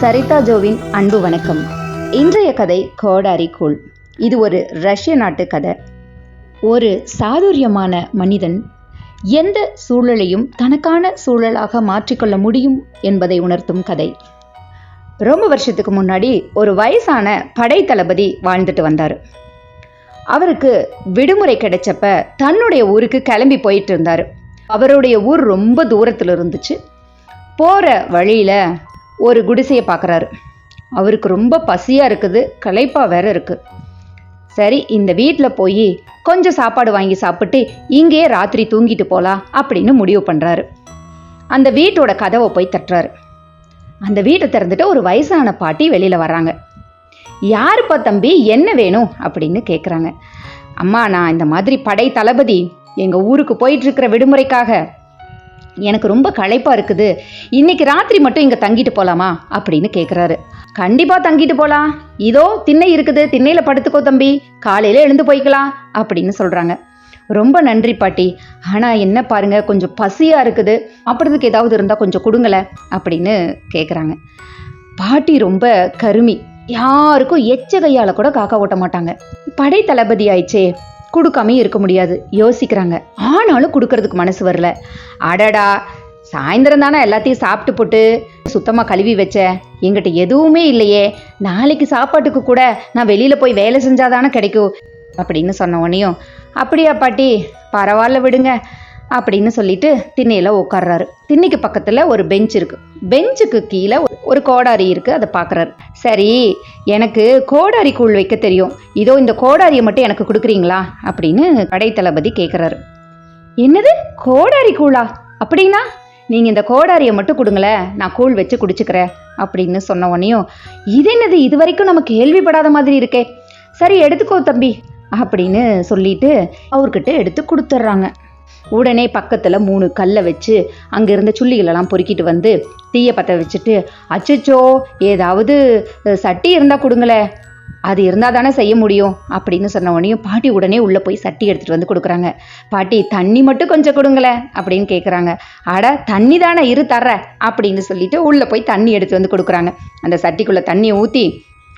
சரிதா ஜோவின் அன்பு வணக்கம். இன்றைய கதை கோடாரி கூழ். இது ஒரு ரஷ்ய நாட்டு கதை. ஒரு சாதுரியமான மனிதன் எந்த சூழலையும் தனக்கான சூழலாக மாற்றிக்கொள்ள முடியும் என்பதை உணர்த்தும் கதை. ரொம்ப வருஷத்துக்கு முன்னாடி ஒரு வயசான படை தளபதி வாழ்ந்துட்டு வந்தார். அவருக்கு விடுமுறை கிடைச்சப்ப தன்னுடைய ஊருக்கு கிளம்பி போயிட்டு இருந்தார். அவருடைய ஊர் ரொம்ப தூரத்தில் இருந்துச்சு. போகிற வழியில் ஒரு குடிசையை பார்க்குறாரு. அவருக்கு ரொம்ப பசியாக இருக்குது களைப்பாக வேற இருக்குது சரி இந்த வீட்டில் போய் கொஞ்சம் சாப்பாடு வாங்கி சாப்பிட்டு இங்கேயே ராத்திரி தூங்கிட்டு போகலாம் அப்படின்னு முடிவு பண்ணுறாரு அந்த வீட்டோட கதவை போய் தட்டுறாரு. அந்த வீட்டை திறந்துட்டு ஒரு வயசான பாட்டி வெளியில் வர்றாங்க. யாருப்பா தம்பி? என்ன வேணும்? அப்படின்னு கேட்குறாங்க அம்மா நான் இந்த மாதிரி படை தளபதி எங்கள் ஊருக்கு போயிட்டுருக்கிற விடுமுறைக்காக எனக்கு ரொம்ப களைப்பாக இருக்குது. இன்னைக்கு ராத்திரி மட்டும் இங்கே தங்கிட்டு போகலாமா அப்படின்னு கேட்குறாரு கண்டிப்பாக தங்கிட்டு போகலாம் இதோ திண்ணை இருக்குது. திண்ணையில் படுத்துக்கோ தம்பி. காலையில் எழுந்து போய்க்கலாம் அப்படின்னு சொல்கிறாங்க ரொம்ப நன்றி பாட்டி. ஆனால் என்ன பாருங்க கொஞ்சம் பசியாக இருக்குது. அப்படிதுக்கு ஏதாவது இருந்தால் கொஞ்சம் கொடுங்களேன் அப்படின்னு கேட்குறாங்க பாட்டி ரொம்ப கருமி. யாருக்கும் எச்ச கையால் கூட காக்கா ஓட்ட மாட்டாங்க. படை தளபதி ஆயிடுச்சே. கொடுக்காம இருக்க முடியாது. யோசிக்கிறாங்க. ஆனாலும் கொடுக்கறதுக்கு மனசு வரல. அடடா சாயந்தரம் தானே எல்லாத்தையும் சாப்பிட்டு போட்டு சுத்தமாக கழுவி வச்ச? எங்கிட்ட எதுவுமே இல்லையே. நாளைக்கு சாப்பாட்டுக்கு கூட நான் வெளியில் போய் வேலை செஞ்சாதானே கிடைக்கும்? அப்படின்னு சொன்ன உடனேயும் அப்படியா பாட்டி பரவாயில்ல விடுங்க. அப்படின்னு சொல்லிட்டு திண்ணையில் உட்கார்றாரு. திண்ணைக்கு பக்கத்தில் ஒரு பெஞ்ச் இருக்கு. பெஞ்சுக்கு கீழே ஒரு கோடாரி இருக்கு. அதை பார்க்குறாரு சரி எனக்கு கோடாரி கூழ் வைக்க தெரியும். இதோ இந்த கோடாரியை மட்டும் எனக்கு கொடுக்குறீங்களா? அப்படின்னு கடை தளபதி கேட்குறாரு என்னது? கோடாரி கூழா அப்படின்னா? நீங்கள் இந்த கோடாரியை மட்டும் கொடுங்களேன் நான் கூழ் வச்சு குடிச்சுக்கிறேன். அப்படின்னு சொன்ன உடனேயும் இது என்னது? இது வரைக்கும் நம்ம கேள்விப்படாத மாதிரி இருக்கே. சரி எடுத்துக்கோ தம்பி. அப்படின்னு சொல்லிட்டு அவர்கிட்ட எடுத்து கொடுத்துட்றாங்க. உடனே பக்கத்தில் மூணு கல்லை வச்சு அங்கே இருந்த சுள்ளிகளெல்லாம் பொறுக்கிட்டு வந்து தீயை பற்ற வச்சுட்டு அச்சச்சோ ஏதாவது சட்டி இருந்தால் கொடுங்களேன் அது இருந்தால் தானே செய்ய முடியும் அப்படின்னு சொன்ன உடனேயும் பாட்டி உடனே உள்ளே போய் சட்டி எடுத்துகிட்டு வந்து கொடுக்குறாங்க. பாட்டி தண்ணி மட்டும் கொஞ்சம் கொடுங்களேன் அப்படின்னு கேட்குறாங்க அட தண்ணி தானே இரு தர்ற அப்படின்னு சொல்லிட்டு உள்ளே போய் தண்ணி எடுத்து வந்து கொடுக்குறாங்க. அந்த சட்டிக்குள்ளே தண்ணியை ஊற்றி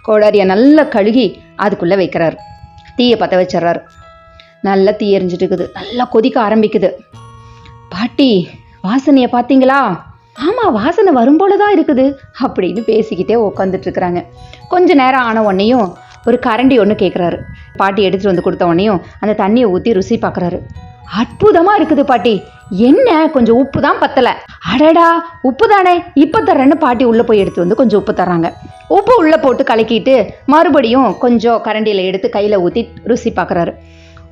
கோடாரியை நல்லா கழுகி அதுக்குள்ளே வைக்கிறாரு. தீயை பற்ற வச்சிடுறாரு. நல்லா தீ எரிஞ்சிட்டு இருக்குது நல்லா கொதிக்க ஆரம்பிக்குது. பாட்டி வாசனையை பார்த்தீங்களா? ஆமாம் வாசனை வரும்போல தான் இருக்குது அப்படின்னு பேசிக்கிட்டே உட்காந்துட்டு இருக்கிறாங்க கொஞ்ச நேரம் ஆன உடனேயும் ஒரு கரண்டி ஒன்று கேட்குறாரு பாட்டி எடுத்துகிட்டு வந்து கொடுத்த உடனேயும் அந்த தண்ணியை ஊற்றி ருசி பார்க்குறாரு அற்புதமாக இருக்குது பாட்டி. என்ன? கொஞ்சம் உப்பு தான் பத்தலை. அடடா உப்பு தானே? இப்போ தர்றேன்னு பாட்டி உள்ளே போய் எடுத்து வந்து கொஞ்சம் உப்பு தர்றாங்க. உப்பு உள்ளே போட்டு கலக்கிட்டு மறுபடியும் கொஞ்சம் கரண்டியில் எடுத்து கையில் ஊற்றி ருசி பார்க்குறாரு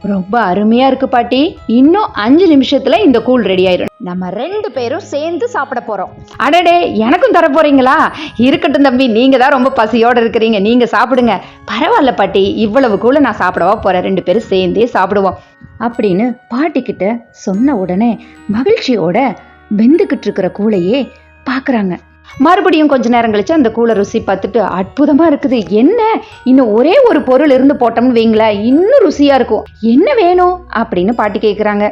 ரொம்ப அருமையா இருக்கு பாட்டி. இன்னும் அஞ்சு நிமிஷத்துல இந்த கூழ் ரெடி ஆயிரும் நம்ம ரெண்டு பேரும் சேர்ந்து சாப்பிட போறோம். அடடே எனக்கும் தர போறீங்களா? இருக்கட்டும் தம்பி நீங்க தான் ரொம்ப பசியோட இருக்கிறீங்க. நீங்க சாப்பிடுங்க. பரவாயில்ல பாட்டி இவ்வளவு கூழ நான் சாப்பிடவா போறேன். ரெண்டு பேரும் சேர்ந்தே சாப்பிடுவோம். அப்படின்னு பாட்டி கிட்ட சொன்ன உடனே மகிழ்ச்சியோட வெந்துக்கிட்டு இருக்கிற கூழையே பார்க்கறாங்க மறுபடியும் கொஞ்ச நேரம் கழிச்சு அந்த கூழை ருசி பார்த்துட்டு அற்புதமாக இருக்குது. என்ன? இன்னும் ஒரே ஒரு பொருள் இருந்து போட்டோம்னு வைங்களேன் இன்னும் ருசியாக இருக்கும். என்ன வேணும்? அப்படின்னு பாட்டி கேட்குறாங்க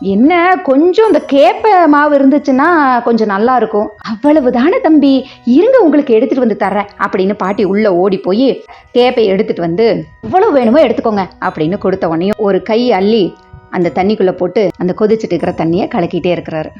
என்ன? கொஞ்சம் இந்த கேப்ப மாவு இருந்துச்சுன்னா கொஞ்சம் நல்லா இருக்கும். அவ்வளவு தானே தம்பி. இருங்க உங்களுக்கு எடுத்துட்டு வந்து தர்றேன் அப்படின்னு பாட்டி உள்ள ஓடி போய் கேப்பை எடுத்துட்டு வந்து இவ்வளவு வேணுமோ எடுத்துக்கோங்க அப்படின்னு கொடுத்த உடனே ஒரு கை அள்ளி அந்த தண்ணிக்குள்ள போட்டு அந்த கொதிச்சுட்டு இருக்கிற தண்ணியை கலக்கிட்டே இருக்கிறாரு.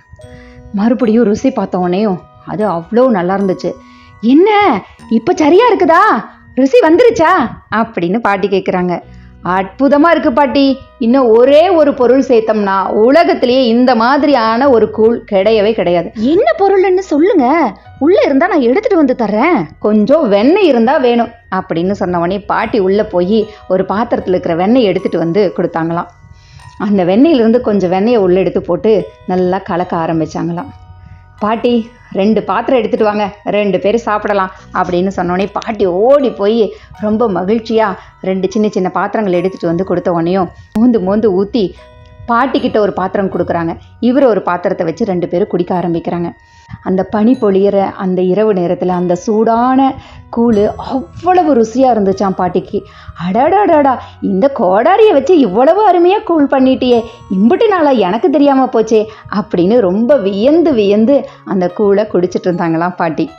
மறுபடியும் ருசி பார்த்த உடனேயும் அது அவ்வளோ நல்லா இருந்துச்சு. என்ன? இப்போ சரியா இருக்குதா? ருசி வந்துருச்சா? அப்படின்னு பாட்டி கேட்குறாங்க அற்புதமாக இருக்கு பாட்டி. இன்னும் ஒரே ஒரு பொருள் சேர்த்தோம்னா உலகத்திலேயே இந்த மாதிரியான ஒரு கூழ் கிடையவே கிடையாது. என்ன பொருள்னு சொல்லுங்க. உள்ள இருந்தா நான் எடுத்துட்டு வந்து தர்றேன். கொஞ்சம் வெண்ணெய் இருந்தா வேணும். அப்படின்னு சொன்ன உடனே பாட்டி உள்ள போய் ஒரு பாத்திரத்தில் இருக்கிற வெண்ணெய் எடுத்துட்டு வந்து கொடுத்தாங்களாம். அந்த வெண்ணெயிலிருந்து கொஞ்சம் வெண்ணெயை உள்ள எடுத்து போட்டு நல்லா கலக்க ஆரம்பிச்சாங்களாம். பாட்டி ரெண்டு பாத்திரம் எடுத்துட்டு வாங்க. ரெண்டு பேரும் சாப்பிடலாம் அப்படின்னு சொன்னோடனே பாட்டி ஓடி போய் ரொம்ப மகிழ்ச்சியாக ரெண்டு சின்ன சின்ன பாத்திரங்கள் எடுத்துகிட்டு வந்து கொடுத்த உடனேயும் மோந்து மூந்து ஊற்றி பாட்டிக்கிட்ட ஒரு பாத்திரம் கொடுக்குறாங்க. இவர் ஒரு பாத்திரத்தை வச்சு ரெண்டு பேரும் குடிக்க ஆரம்பிக்கிறாங்க. அந்த பனி பொழியிற அந்த இரவு நேரத்தில் அந்த சூடான கூழ் அவ்வளவு ருசியாக இருந்துச்சான் பாட்டிக்கு. அடாடாடாடா இந்த கோடாரியை வச்சு இவ்வளவு அருமையாக கூழ் பண்ணிட்டியே இம்புட்டு நாளா எனக்கு தெரியாமல் போச்சே அப்படின்னு ரொம்ப வியந்து வியந்து அந்த கூழை குடிச்சிட்டு இருந்தாங்களாம் பாட்டி.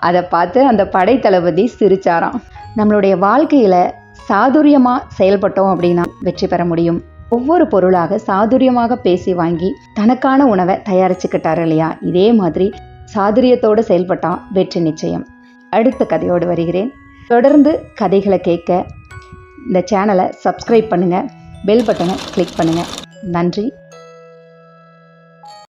அதை பார்த்து அந்த படைத்தளபதி சிரிச்சாராம். நம்மளுடைய வாழ்க்கையில் சாதுரியமாக செயல்பட்டோம் அப்படின்னா வெற்றி பெற முடியும். ஒவ்வொரு பொருளாக சாதுரியமாக பேசி வாங்கி தனக்கான உணவை தயாரிச்சுக்கிட்டாரு இல்லையா? இதே மாதிரி சாதுரியத்தோடு செயல்பட்டா வெற்றி நிச்சயம். அடுத்த கதையோடு வருகிறேன். தொடர்ந்து கதைகளை கேட்க இந்த சேனலை சப்ஸ்கிரைப் பண்ணுங்கள் பெல் பட்டனை கிளிக் பண்ணுங்கள் நன்றி.